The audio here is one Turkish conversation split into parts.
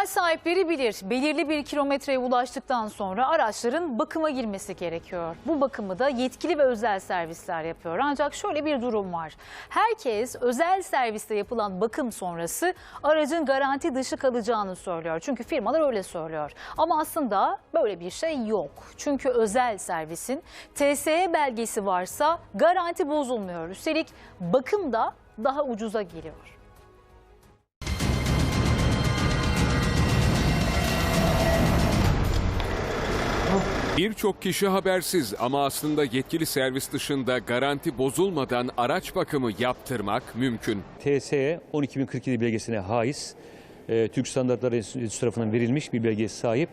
Araç sahipleri bilir. Belirli bir kilometreye ulaştıktan sonra araçların bakıma girmesi gerekiyor. Bu bakımı da yetkili ve özel servisler yapıyor. Ancak şöyle bir durum var. Herkes özel serviste yapılan bakım sonrası aracın garanti dışı kalacağını söylüyor. Çünkü firmalar öyle söylüyor. Ama aslında böyle bir şey yok. Çünkü özel servisin TSE belgesi varsa garanti bozulmuyor. Üstelik bakım da daha ucuza geliyor. Birçok kişi habersiz ama aslında yetkili servis dışında garanti bozulmadan araç bakımı yaptırmak mümkün. TSE 12047 belgesine haiz, e, Türk Standartları Enstitüsü tarafından verilmiş bir belgeye sahip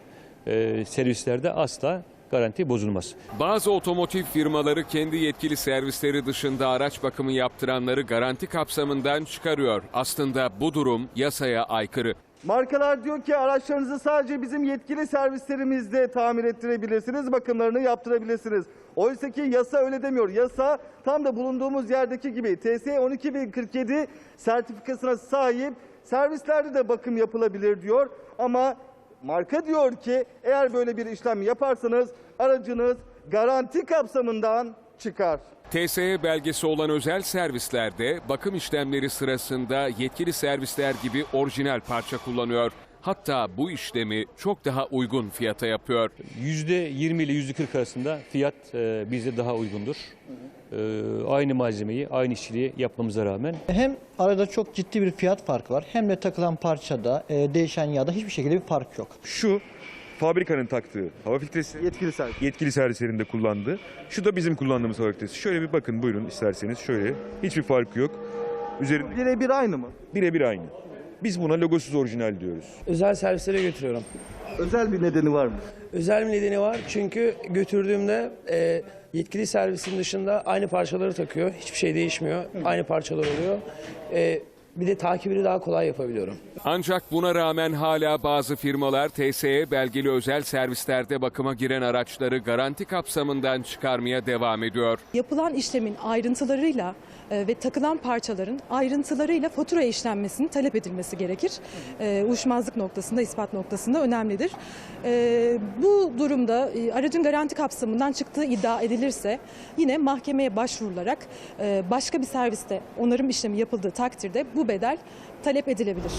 e, servislerde asla garanti bozulmaz. Bazı otomotiv firmaları kendi yetkili servisleri dışında araç bakımı yaptıranları garanti kapsamından çıkarıyor. Aslında bu durum yasaya aykırı. Markalar diyor ki araçlarınızı sadece bizim yetkili servislerimizde tamir ettirebilirsiniz, bakımlarını yaptırabilirsiniz. Oysa ki yasa öyle demiyor. Yasa tam da bulunduğumuz yerdeki gibi TSE 12047 sertifikasına sahip servislerde de bakım yapılabilir diyor. Ama marka diyor ki eğer böyle bir işlem yaparsanız aracınız garanti kapsamından çıkar. TSE belgesi olan özel servislerde bakım işlemleri sırasında yetkili servisler gibi orijinal parça kullanıyor. Hatta bu işlemi çok daha uygun fiyata yapıyor. %20 ile %40 arasında fiyat e, bizde daha uygundur. E, aynı malzemeyi, aynı işçiliği yapmamıza rağmen Hem arada çok ciddi bir fiyat farkı var hem de takılan parçada, e, değişen yağda hiçbir şekilde bir fark yok. Şu fabrikanın taktığı hava filtresi Yetkili servis. yetkili servislerinde kullandığı. Şu da bizim kullandığımız hava filtresi. Şöyle bir bakın buyurun isterseniz şöyle. Hiçbir farkı yok. Üzerinde Birebir aynı mı? birebir aynı. Biz buna logosuz orijinal diyoruz. Özel servislere götürüyorum. Özel bir nedeni var mı? Özel bir nedeni var çünkü götürdüğümde e, yetkili servisin dışında aynı parçaları takıyor. Hiçbir şey değişmiyor. Aynı parçalar oluyor. E, bir de takibini daha kolay yapabiliyorum. Ancak buna rağmen hala bazı firmalar TSE belgeli özel servislerde bakıma giren araçları garanti kapsamından çıkarmaya devam ediyor. yapılan işlemin ayrıntılarıyla e, ve takılan parçaların ayrıntılarıyla fatura işlenmesinin talep edilmesi gerekir. E, uyuşmazlık noktasında, ispat noktasında önemlidir. E, bu durumda aracın garanti kapsamından çıktığı iddia edilirse yine mahkemeye başvurularak başka bir serviste onarım işlemi yapıldığı takdirde bedel talep edilebilir.